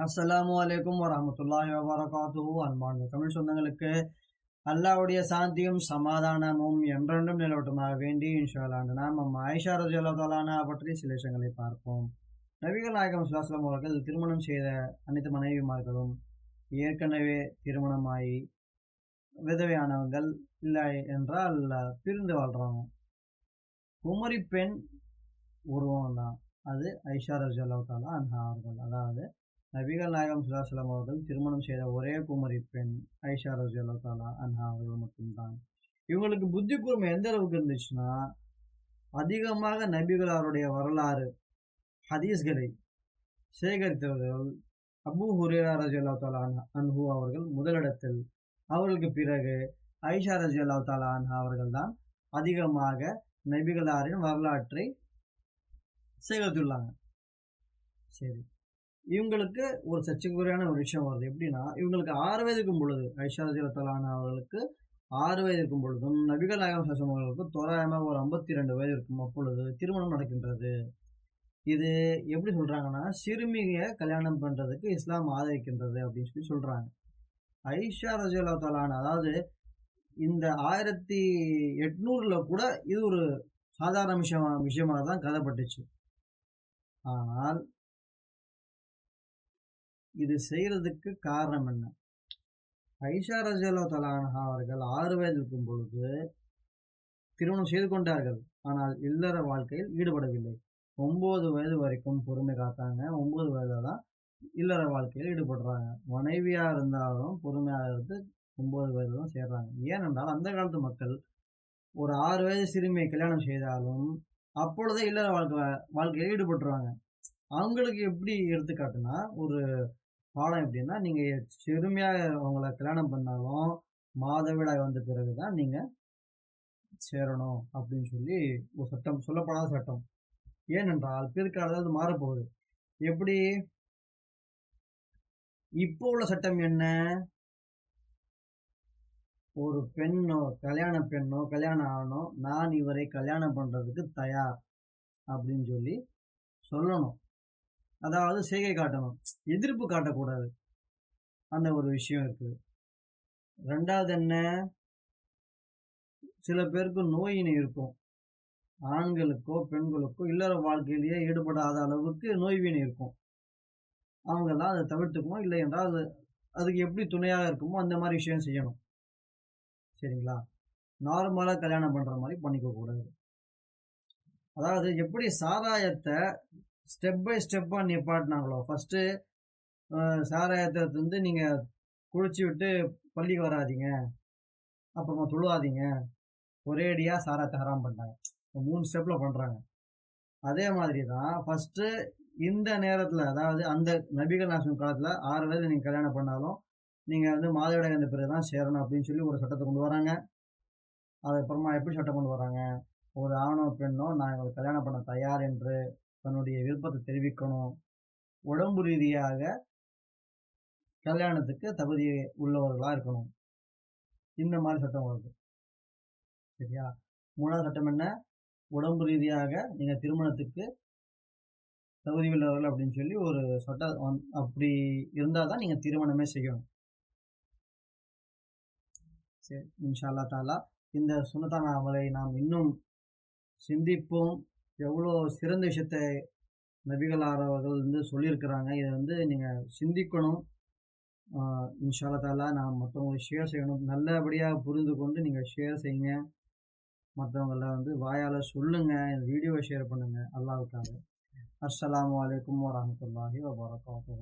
அஸ்ஸலாமு அலைக்கும் வரமத்துல்லாஹி வபரகாத்து அன்பான தமிழ் சொந்தங்களுக்கு அல்லாவுடைய சாந்தியும் சமாதானமும் என்றென்றும் நிலவட்டமாக வேண்டி இன்ஷாலாண்டு நாம் நம்ம ஆயிஷா ரஜி பற்றி சில விஷயங்களை பார்ப்போம். நபிகள் நாயகம் சுல்லாஸ்லாம் அவர்கள் திருமணம் செய்த அனைத்து மனைவிமார்களும் ஏற்கனவே திருமணமாகி விதவையானவர்கள் இல்லை என்றால் பிரிந்து வாழ்கிறாங்க குமரி பெண் உருவம் தான் அது ஐஷா ரஜி அன்ஹா அவர்கள். அதாவது நபிகள் நாயகம் சுல்லாஸ்லாம் அவர்கள் திருமணம் செய்த ஒரே குமரி பெண் ஐஷா ரஜி தாலா அன்ஹா அவர்கள் மட்டும்தான். இவங்களுக்கு புத்தி கூர்மை எந்த அளவுக்கு இருந்துச்சுன்னா அதிகமாக நபிகள் அவருடைய வரலாறு ஹதீஸ்களை சேகரித்தவர்கள் அபு ஹுரேரா ரஜி அல்லா தாலா அன்ஹு அவர்கள் முதலிடத்தில். அவர்களுக்கு பிறகு ஐஷா ரஜி அல்லா தாலா அன்ஹா அவர்கள் தான் அதிகமாக நபிகளாரின் வரலாற்றை சேகரித்துள்ளாங்க. சரி. இவங்களுக்கு ஒரு சர்ச்சைக்குரியான ஒரு விஷயம் வருது. எப்படின்னா இவங்களுக்கு ஆறு வயது இருக்கும் பொழுது ஐஷா ரஜி அவர்களுக்கு ஆறு வயது இருக்கும் பொழுதும் நபிகள் நாயகம் அவர்களுக்கு தோராயமாக ஒரு ஐம்பத்தி ரெண்டு வயது இருக்கும் அப்பொழுது திருமணம் நடக்கின்றது. இது எப்படி சொல்கிறாங்கன்னா சிறுமியை கல்யாணம் பண்ணுறதுக்கு இஸ்லாம் ஆதரிக்கின்றது அப்படின்னு சொல்லி சொல்கிறாங்க ஐஷா ரஜி அல்லா அதாவது இந்த ஆயிரத்தி எட்நூறில் கூட இது ஒரு சாதாரண விஷயம் விஷயமாக தான் கதைப்பட்டுச்சு. ஆனால் இது செய்கிறதுக்கு காரணம் என்ன? ஐஷா ரஜலோ தலானஹா அவர்கள் ஆறு வயதில் இருக்கும் பொழுது திருமணம் செய்து கொண்டார்கள். ஆனால் இல்லற வாழ்க்கையில் ஈடுபடவில்லை. ஒம்பது வயது வரைக்கும் பொறுமை காத்தாங்க. ஒம்பது வயதுல தான் இல்லற வாழ்க்கையில் ஈடுபடுறாங்க. மனைவியாக இருந்தாலும் பொறுமையாக இருந்து ஒம்பது வயது தான் சேர்றாங்க. ஏனென்றால் அந்த காலத்து மக்கள் ஒரு ஆறு வயது சிறுமியை கல்யாணம் செய்தாலும் அப்பொழுதே இல்லற வாழ்க்கை வாழ்க்கையில் ஈடுபட்டுருவாங்க. அவங்களுக்கு எப்படி எடுத்துக்காட்டுனா ஒரு பாலம் எப்படின்னா நீங்கள் சிறுமியாக அவங்கள கல்யாணம் பண்ணாலும் மாதவிடாய் வந்த பிறகு தான் நீங்கள் சேரணும் அப்படின்னு சொல்லி ஒரு சட்டம் சொல்லப்படாத சட்டம். ஏனென்றால் பிற்காலத்தில் அது மாறப்போகுது. எப்படி? இப்போ உள்ள சட்டம் என்ன? ஒரு பெண்ணோ கல்யாண பெண்ணோ கல்யாணம் ஆகணும் நான் இவரை கல்யாணம் பண்ணுறதுக்கு தயார் அப்படின்னு சொல்லி சொல்லணும். அதாவது செய்கை காட்டணும். எதிர்ப்பு காட்டக்கூடாது. அந்த ஒரு விஷயம் இருக்குது ரெண்டாவது என்ன? சில பேருக்கு நோயினை இருக்கும் ஆண்களுக்கோ பெண்களுக்கோ இல்லற வாழ்க்கையிலேயே ஈடுபடாத அளவுக்கு நோய்வினை இருக்கும். அவங்கெல்லாம் அதை தவிர்த்துக்கணும் இல்லை என்றால் அது அதுக்கு எப்படி துணையாக இருக்குமோ அந்த மாதிரி விஷயம் செய்யணும். சரிங்களா? நார்மலாக கல்யாணம் பண்ணுற மாதிரி பண்ணிக்கக்கூடாது. அதாவது எப்படி சாராயத்தை ஸ்டெப் பை ஸ்டெப்பாக நிப்பாட்டினாங்களோ? ஃபஸ்ட்டு சாராயத்தை வந்து நீங்கள் குளிச்சு விட்டு பள்ளிக்கு வராதிங்க. அப்புறமா தொழுவாதீங்க. ஒரேடியாக சாராயத்தை ஹராம் பண்ணுறாங்க மூணு ஸ்டெப்பில் பண்ணுறாங்க அதே மாதிரி தான் ஃபஸ்ட்டு இந்த நேரத்தில் அதாவது அந்த நபிகள் நாசம் காலத்தில் ஆறு வயது நீங்கள் கல்யாணம் பண்ணாலும் நீங்கள் வந்து மாதவிடாய் அந்த பிறகு தான் சேரணும் அப்படின்னு சொல்லி ஒரு சட்டத்தை கொண்டு வராங்க. அதுக்கப்புறமா எப்படி சட்டம் கொண்டு வராங்க? ஒரு ஆணோ பெண்ணோ நான் எங்களுக்கு கல்யாணம் பண்ண தயார் என்று தன்னுடைய விருப்பத்தை தெரிவிக்கணும். உடம்பு ரீதியாக கல்யாணத்துக்கு தகுதி உள்ளவர்களாக இருக்கணும். இந்த மாதிரி சட்டம் வருது சரியா? மூணாவது சட்டம் என்ன? உடம்பு ரீதியாக நீங்கள் திருமணத்துக்கு தகுதி உள்ளவர்கள் அப்படின்னு சொல்லி ஒரு சட்டம் அப்படி இருந்தால் தான் நீங்கள் திருமணமே செய்யணும். சரி இன்ஷா அல்லா தாலா. இந்த சுனத்தான அமலை நாம் இன்னும் சிந்திப்போம். எவ்வளோ சிறந்த விஷயத்தை நபிகளார் அவர்கள் வந்து சொல்லியிருக்கிறாங்க. இதை வந்து நீங்கள் சிந்திக்கணும். இன்ஷால்லா நான் மற்றவங்களுக்கு ஷேர் செய்யணும். நல்லபடியாக புரிந்து கொண்டு நீங்கள் ஷேர் செய்யுங்க. மற்றவங்கள வந்து வாயால் சொல்லுங்கள் இந்த வீடியோவை ஷேர் பண்ணுங்கள் அல்லாவுக்காக. அஸ்லாம் வலைக்கம் வரமத்துல்லாஹி வபரகாத்து